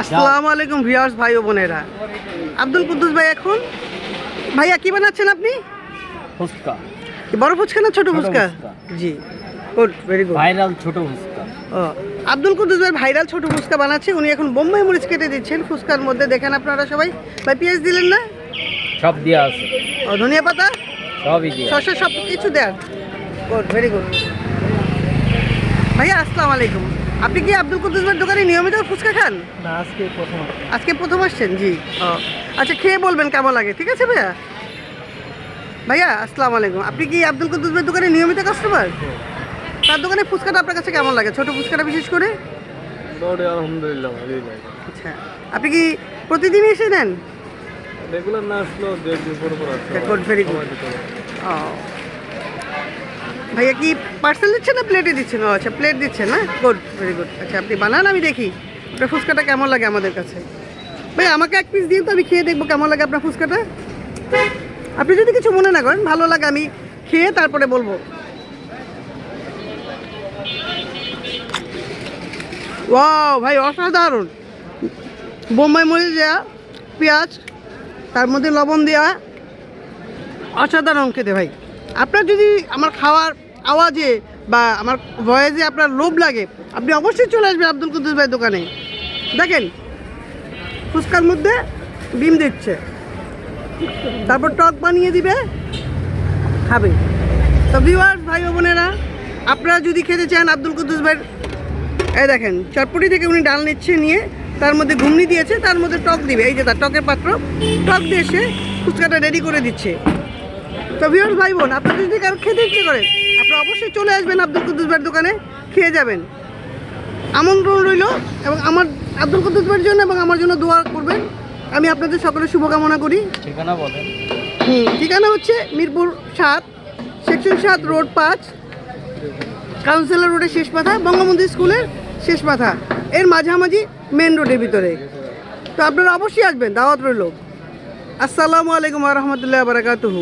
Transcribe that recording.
আসসালামু আলাইকুম ভিউয়ার্স ভাই ও বোনেরা। আব্দুল কুদ্দুস ভাই এখন? ভাইয়া কি বানাচ্ছেন আপনি? ফুচকা। কি বড় ফুচকা না ছোট ফুচকা। জি গুড ভেরি গুড ভাইরাল ছোট ফুচকা। ও আব্দুল কুদ্দুস ভাই ভাইরাল ছোট ফুচকা বানাচ্ছে উনি এখন বোম্বাই মরিচ কেটে দিচ্ছেন ফুচকার মধ্যে। দেখেন আপনারা সবাই। ভাই পেঁয়াজ দিলেন না? সব দেওয়া আছে। ও ধনিয়া পাতা? সবই শসা সব কিছু দেন গুড ভেরি গুড ভাইয়া আসসালামু আলাইকুম। আপনি কি আব্দুল কুদ্দুস ভাইয়ের দোকানে নিয়মিত ফুচকা খান? না আজকে প্রথম আজকে প্রথম আসছেন? জি। ও আচ্ছা খেয়ে বলবেন কেমন লাগে ঠিক আছে ভাইয়া? ভাইয়া আসসালামু আলাইকুম। আপনি কি আব্দুল কুদ্দুস ভাইয়ের দোকানে নিয়মিত কাস্টমার তার দোকানে ফুচকাটা আপনার কাছে কেমন লাগে? ছোট ফুচকাটা বিশেষ করে? আলহামদুলিল্লাহ ভালোই লাগে। আচ্ছা আপনি কি প্রতিদিনই এসে নেন? রেগুলার না আসলেও ভেরি গুড। ও ভাইয়া কি পার্সেল দিচ্ছেন না প্লেটে দিচ্ছেন ও আচ্ছা প্লেট দিচ্ছেন না? গুড ভেরি গুড আচ্ছা আপনি বানান, আমি দেখি। আপনার ফুচকাটা কেমন লাগে আমাদের কাছে? ভাই আমাকে এক পিস দিন তো, আমি খেয়ে দেখব কেমন লাগে আপনার ফুচকাটা। আপনি যদি কিছু মনে না করেন, ভালো লাগে, আমি খেয়ে তারপরে বলব। ওয়াও ভাই, অসাধারণ। বোম্বাই মরিচ দেওয়া পেঁয়াজ, তার মধ্যে লবণ দেওয়া অসাধারণ খেতে, ভাই। আপনার যদি আমার খাওয়ার আওয়াজে বা আমার ভয়েসে আপনার লোভ লাগে, আপনি অবশ্যই চলে আসবেন আব্দুল কুদ্দুস ভাই দোকানে। দেখেন, ফুচকার মধ্যে ডিম দিচ্ছে। তারপর টক বানিয়ে দিবে, খাবে। তো ভিউয়ার্স ভাই বোনেরা, আপনারা যদি খেতে চান আব্দুল কুদ্দুস ভাই এই দেখেন, চটপটি থেকে উনি ডাল নিচ্ছে নিয়ে, তার মধ্যে ঘুমনি দিয়েছে, তার মধ্যে টক দিবে। এই যে তার টকের পাত্র, টক দিয়ে সে ফুচকাটা রেডি করে দিচ্ছে। তো ভিউয়ার্স ভাই বোন আপনার যদি কারও খেতে ইচ্ছে করে আপনারা অবশ্যই চলে আসবেন আব্দুল কুদ্দুস ভাইয়ের দোকানে খেয়ে যাবেন। আমন্ত্রণ রইল এবং আমার আব্দুল কুদ্দুস ভাইয়ের জন্য এবং আমার জন্য দোয়া করবেন। আমি আপনাদের সকলের শুভকামনা করি। ঠিকানা বলেন। হুম ঠিকানা হচ্ছে মিরপুর সাত সেকশন সাত রোড পাঁচ কাউন্সিলর রোডের শেষ মাথা বঙ্গবন্ধু স্কুলের শেষ মাথা এর মাঝামাঝি মেন রোডের ভিতরে। তো আপনারা অবশ্যই আসবেন দাওয়াত রইল। আসসালামু আলাইকুম রহমতুল্লাহ বারাকাতুহু।